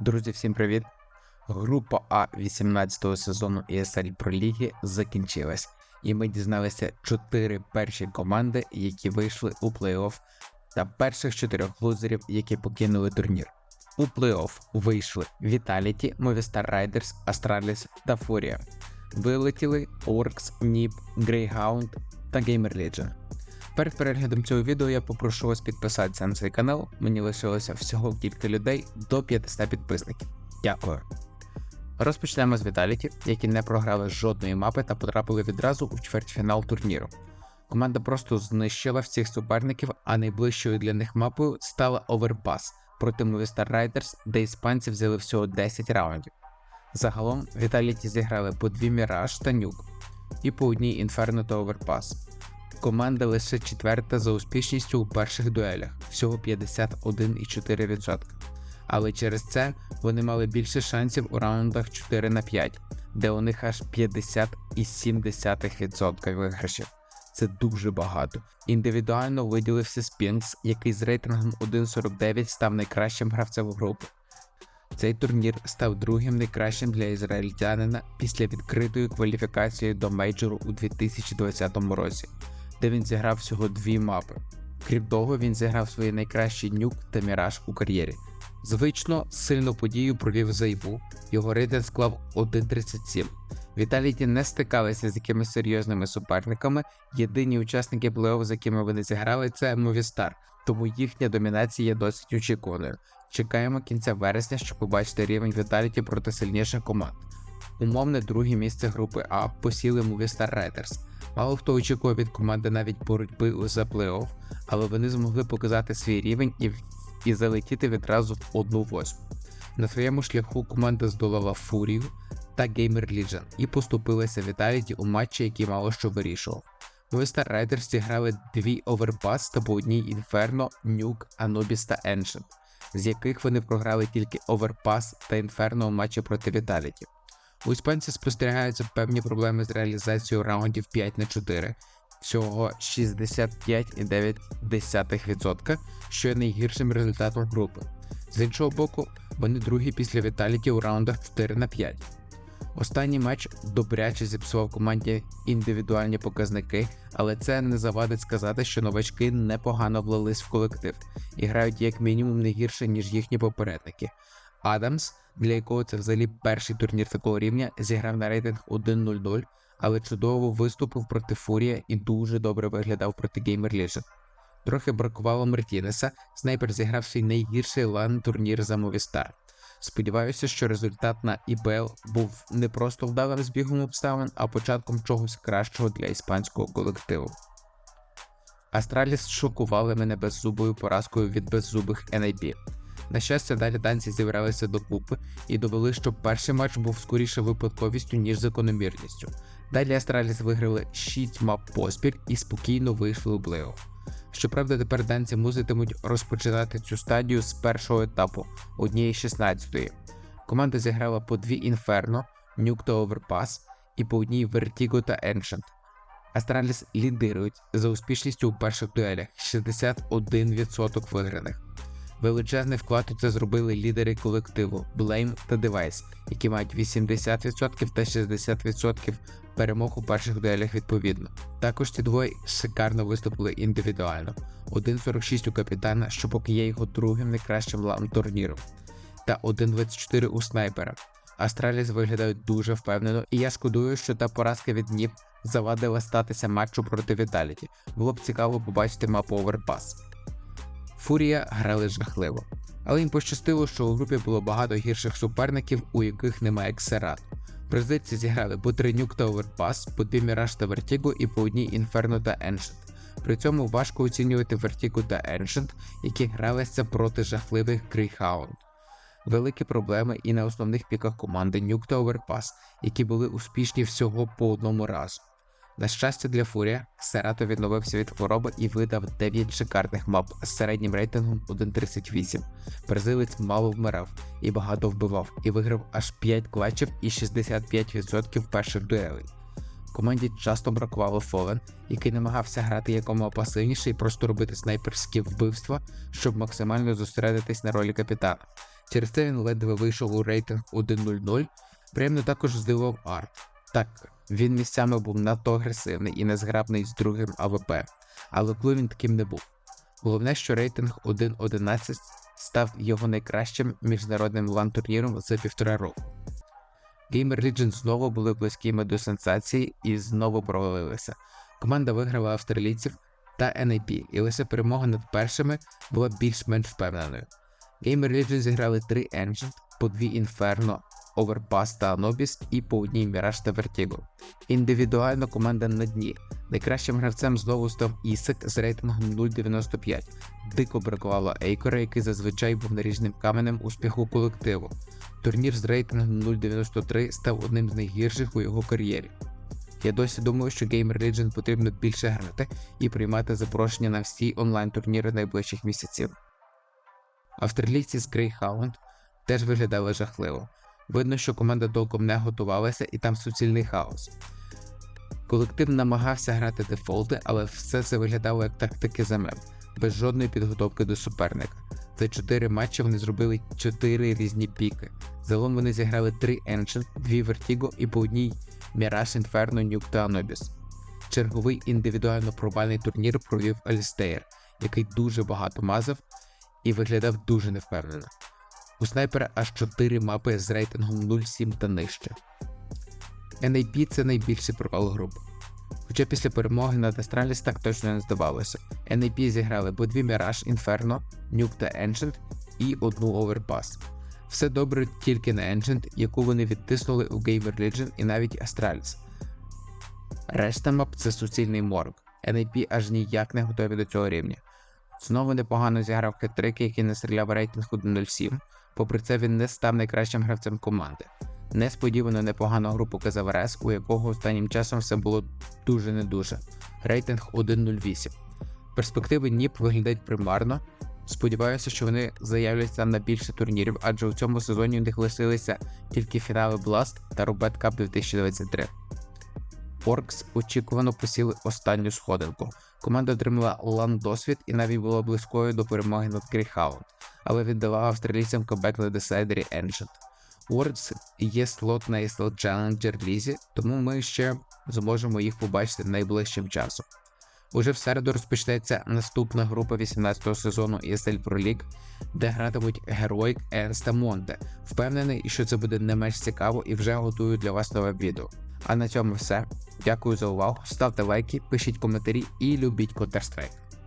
Друзі, всім привіт! Група А 18-го сезону ESL Pro Ліги закінчилась, і ми дізналися чотири перші команди, які вийшли у плей-офф, та перших чотирьох лузерів, які покинули турнір. У плей-офф вийшли Vitality, Movistar Riders, Astralis та Furia. Вилетіли Orcs, NIP, Greyhound та Gamer Legion. Перед переглядом цього відео я попрошу вас підписатися на цей канал. Мені лишилося всього кілька людей до 500 підписників. Дякую. Розпочнемо з Vitality, які не програли жодної мапи та потрапили відразу у чвертьфінал турніру. Команда просто знищила всіх суперників, а найближчою для них мапою стала Overpass проти Movistar Riders, де іспанці взяли всього 10 раундів. Загалом Vitality зіграли по дві Mirage та Nuke і по одній Inferno та Overpass. Команда лише четверта за успішністю у перших дуелях, всього 51,4%. Але через це вони мали більше шансів у раундах 4 на 5, де у них аж 50,7% виграшів. Це дуже багато. Індивідуально виділився Спінкс, який з рейтингом 1.49 став найкращим гравцем групи. Цей турнір став другим найкращим для ізраїльтянина після відкритої кваліфікації до мейджору у 2020 році, де він зіграв всього дві мапи. Крім того, він зіграв свої найкращі нюк та міраж у кар'єрі. Звично сильну подію провів Зайву, його рейтинг склав 1.37. Віталіті не стикалися з якимись серйозними суперниками. Єдині учасники плей-офф, з якими вони зіграли, це Movistar, тому їхня домінація є досить очікуваною. Чекаємо кінця вересня, щоб побачити рівень Віталіті проти сильніших команд. Умовне друге місце групи А посіли Movistar Riders. Мало хто очікував від команди навіть боротьби за плей-офф, але вони змогли показати свій рівень і, і залетіти відразу в одну восьму. На своєму шляху команда здолала Фурію та Gamer Legion і поступилася Vitality у матчі, який мало що вирішував. Movistar Riders зіграли дві Overpass та по одній Inferno, Nuke, Anubis та Ancient, з яких вони програли тільки Overpass та Inferno у матчі проти Vitality. У іспанців спостерігаються певні проблеми з реалізацією раундів 5 на 4, всього 65,9%, що є найгіршим результатом групи. З іншого боку, вони другі після Віталіті у раундах 4 на 5. Останній матч добряче зіпсував команді індивідуальні показники, але це не завадить сказати, що новачки непогано влились в колектив і грають як мінімум не гірше, ніж їхні попередники. Адамс, для якого це взагалі перший турнір такого рівня, зіграв на рейтинг 1-0-0, але чудово виступив проти Фурія і дуже добре виглядав проти Gamer Legion. Трохи бракувало Мартінеса, снайпер зіграв свій найгірший лан турнір за Movistar. Сподіваюся, що результат на ІБЛ був не просто вдалим збігом обставин, а початком чогось кращого для іспанського колективу. Астраліс шокували мене беззубою поразкою від беззубих NIP. На щастя, далі танці зібралися до купи і довели, що перший матч був скоріше випадковістю, ніж закономірністю. Далі Астраліс виграли 6 мап поспіль і спокійно вийшли у плей-офф. Щоправда, тепер данці муситимуть розпочинати цю стадію з першого етапу, однієї 16-ї. Команда зіграла по дві Інферно, Нюк та Оверпас і по одній Vertigo та Ancient. Астраліс лідирують за успішністю у перших дуелях 61% виграних. Величезний вклад у це зробили лідери колективу Blame та Device, які мають 80% та 60% перемог у перших дуелях відповідно. Також ці двоє шикарно виступили індивідуально. 1.46 у капітана, що поки є його другим найкращим лам турніру, та 1.24 у снайпера. Астраліс виглядають дуже впевнено, і я шкодую, що та поразка від Ніп завадила статися матчу проти Віталіті. Було б цікаво побачити мапу Overpass. Фурія грали жахливо, але їм пощастило, що у групі було багато гірших суперників, у яких немає ксерат. Призиці зіграли по три нюк та оверпас, по дві Міраж та Вертіго і по одній Інферно та Ancient. При цьому важко оцінювати Вертіго та Ancient, які гралися проти жахливих Greyhound. Великі проблеми і на основних піках команди Нюк та Оверпас, які були успішні всього по одному разу. На щастя для Фурія, Серато відновився від хвороби і видав 9 шикарних мап з середнім рейтингом 1.38. Бразилець мало вмирав і багато вбивав, і виграв аж 5 клатчів і 65% перших дуелей. Команді часто бракувало Фолен, який намагався грати якомога пасивніше і просто робити снайперські вбивства, щоб максимально зосередитись на ролі капітана. Через це він ледве вийшов у рейтинг 1.0.0. Приємно також здивував арт. Так, він місцями був надто агресивний і незграбний з другим АВП, але коли він таким не був. Головне, що рейтинг 1.11 став його найкращим міжнародним лан-турніром за півтора року. Gamer Legion знову були близькими до сенсації і знову провалилися. Команда виграла австралійців та NAP, і лише перемога над першими була більш-менш впевненою. Gamer Legion зіграли три Ancient, по дві Inferno, Overpass та Anubis і по одній Mirage та Vertigo. Індивідуально команда на дні. Найкращим гравцем знову став Ісик з рейтингом 0.95. Дико бракувало Ейкора, який зазвичай був наріжним каменем успіху колективу. Турнір з рейтингом 0.93 став одним з найгірших у його кар'єрі. Я досі думаю, що Gamer Legion потрібно більше грати і приймати запрошення на всі онлайн-турніри найближчих місяців. Австралійці з Greyhound теж виглядали жахливо. Видно, що команда толком не готувалася і там суцільний хаос. Колектив намагався грати дефолти, але все це виглядало як тактики замем, без жодної підготовки до суперника. За 4 матчі вони зробили 4 різні піки. Загалом вони зіграли 3 Ancient, 2 Vertigo і по одній Mirage Inferno, Nuke та Anubis. Черговий індивідуально провальний турнір провів Алістеєр, який дуже багато мазав і виглядав дуже невпевнено. У снайпера аж 4 мапи з рейтингом 0.7 та нижче. NAP це найбільший провал групи. Хоча після перемоги над Astralis так точно не здавалося. NAP зіграли по дві Mirage, Inferno, Nuke та Ancient і одну Overpass. Все добре тільки на Ancient, яку вони відтиснули у Gamer Legion і навіть Astralis. Решта мап це суцільний морг. NAP аж ніяк не готові до цього рівня. Знову непогано зіграв хет-трик, який настріляв рейтинг 1.07. Попри це, він не став найкращим гравцем команди. Несподівано непогану гру показав РС, у якого останнім часом все було дуже не дуже. Рейтинг 1.08. Перспективи НІП виглядають примарно. Сподіваюся, що вони заявляться на більше турнірів, адже у цьому сезоні у них лишилися тільки фінали Blast та Робет Cup 2023. Оркс очікувано посіли останню сходинку. Команда отримала лан досвід і навіть була близькою до перемоги над Greyhound, але віддала австралійцям кобек на десайдері Ancient. Words є слот на ESL Challenger лізі, тому ми ще зможемо їх побачити найближчим часом. Уже в середу розпочнеться наступна група 18-го сезону ESL Pro League, де гратимуть Heroic, Ernst та Монте. Впевнений, що це буде не менш цікаво і вже готую для вас нове відео. А на цьому все. Дякую за увагу. Ставте лайки, пишіть коментарі і любіть Counter-Strike.